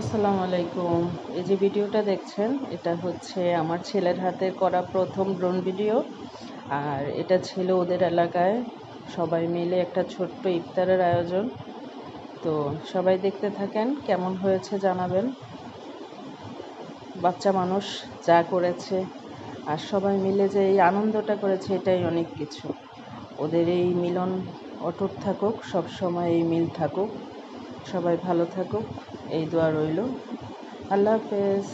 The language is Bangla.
আসসালামু আলাইকুম। এই যে ভিডিওটা দেখছেন, এটা হচ্ছে আমার ছেলের হাতে করা প্রথম ড্রোন ভিডিও। আর এটা ছিল ওদের এলাকায়। সবাই মিলে একটা ছোট্ট ইফতারের আয়োজন। তো সবাই দেখতে থাকেন, কেমন হয়েছে জানাবেন। বাচ্চা মানুষ যা করেছে, আর সবাই মিলে যে এই আনন্দটা করেছে, এটাই অনেক কিছু। ওদের এই মিলন অটুট থাকুক, সবসময় এই মিল থাকুক। সবাই ভালো থাকুক এই দোয়া রইল। আল্লাহ হাফেজ।